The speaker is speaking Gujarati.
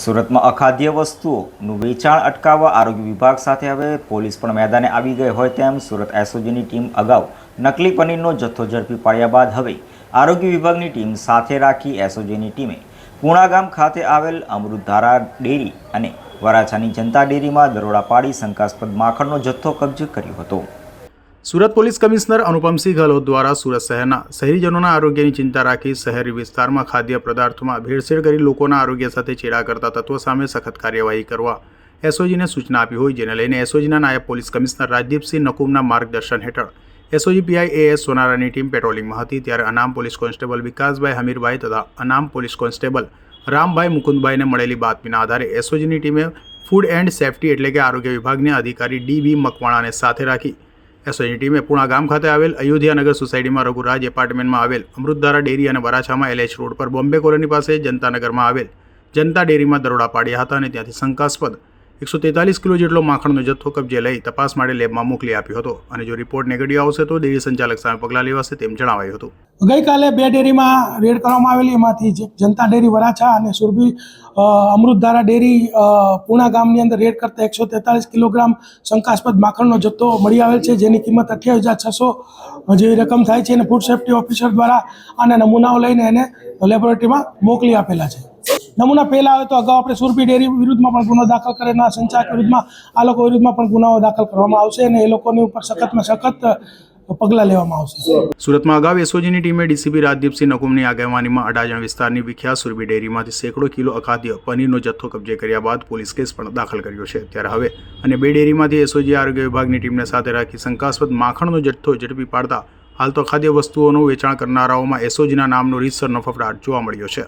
સુરતમાં અખાદ્ય વસ્તુઓનું વેચાણ અટકાવવા આરોગ્ય વિભાગ સાથે હવે પોલીસ પણ મેદાને આવી ગઈ હોય તેમ સુરત એસઓજીની ટીમ અગાઉ નકલી પનીરનો જથ્થો ઝડપી પાડ્યા બાદ હવે આરોગ્ય વિભાગની ટીમ સાથે રાખી એસઓજીની ટીમે પૂણા ગામ ખાતે આવેલ અમૃતધારા ડેરી અને વરાછાની જનતા ડેરીમાં દરોડા પાડી શંકાસ્પદ માખણનો જથ્થો કબજે કર્યો હતો. સુરત પોલીસ કમિશનર અનુપમસિંહ ગહલોત દ્વારા સુરત શહેરના શહેરીજનોના આરોગ્યની ચિંતા રાખી શહેરી વિસ્તારમાં ખાદ્ય પદાર્થોમાં ભેળસેળ કરી લોકોના આરોગ્ય સાથે ચેડા કરતા તત્વો સામે સખત કાર્યવાહી કરવા એસઓજીને સૂચના આપી હોય, જેને લઈને એસઓજીના નાયબ પોલીસ કમિશનર રાજદીપસિંહ નકુમના માર્ગદર્શન હેઠળ એસઓજી પીઆઈ એએસ સોનારાની ટીમ પેટ્રોલિંગમાં હતી. ત્યારે અનામ પોલીસ કોન્સ્ટેબલ વિકાસભાઈ હમીરભાઈ તથા અનામ પોલીસ કોન્સ્ટેબલ રામભાઈ મુકુંદભાઈને મળેલી બાતમીના આધારે એસઓજીની ટીમે ફૂડ એન્ડ સેફટી એટલે કે આરોગ્ય વિભાગના અધિકારી ડી બી મકવાણાને સાથે રાખી એસઓજીની ટીમે પૂણા ગામ ખાતે આવેલ અયોધ્યાનગર સોસાયટીમાં રઘુરાજ એપાર્ટમેન્ટમાં આવેલ અમૃતધારા ડેરી અને વરાછામાં એલએચ રોડ પર બોમ્બે કોલોની પાસે જનતાનગરમાં આવેલ જનતા ડેરીમાં દરોડા પાડ્યા હતા અને ત્યાંથી શંકાસ્પદ એકસો તેતાલીસ કિલો જેટલો માખણનો જથ્થો કબજે લઈ તપાસ માટે લેબમાં મોકલી આપ્યો હતો. અને જો રિપોર્ટ નેગેટિવ આવશે તો ડેરી સંચાલક સામે પગલાં લેવાશે તેમ જણાવાયું હતું. ગઈકાલે બે ડેરીમાં રેડ કરવામાં આવેલી. એમાંથી જે જનતા ડેરી વરાછા અને સુરભી અમૃતધારા ડેરી પૂણા ગામની અંદર રેડ કરતા એકસો તેતાલીસ કિલોગ્રામ શંકાસ્પદ માખણનો જથ્થો મળી આવેલ છે, જેની કિંમત અઠ્યાવીસ હજાર છસો જેવી રકમ થાય છે. અને ફૂડ સેફ્ટી ઓફિસર દ્વારા આના નમૂનાઓ લઈને એને લેબોરેટરીમાં મોકલી આપેલા છે. નમૂના પહેલા આવે તો અગાઉ આપણે સુરભી ડેરી વિરુદ્ધમાં પણ ગુનો દાખલ કરેલા સંચાલક વિરુદ્ધમાં, આ લોકો વિરુદ્ધમાં પણ ગુનાઓ દાખલ કરવામાં આવશે અને એ લોકોની ઉપર સખતમાં સખત પગલાં લેવામાં આવશે. સુરતમાં અગાઉ એસઓજીની ટીમે ડીસીપી રાજદીપસિંહ નકુમની આગેવાનીમાં અડાજણ વિસ્તારની વિખ્યાત સુરભી ડેરીમાંથી સેંકડો કિલો અખાદ્ય પનીરનો જથ્થો કબજે કર્યા બાદ પોલીસ કેસ પણ દાખલ કર્યો છે. ત્યારે હવે અને બે ડેરીમાંથી એસઓજી આરોગ્ય વિભાગની ટીમને સાથે રાખી શંકાસ્પદ માખણનો જથ્થો ઝડપી પાડતા હાલ તો ખાદ્ય વસ્તુઓનું વેચાણ કરનારાઓમાં એસઓજીના નામનો રીતસરનો ફફડાટ જોવા મળ્યો છે.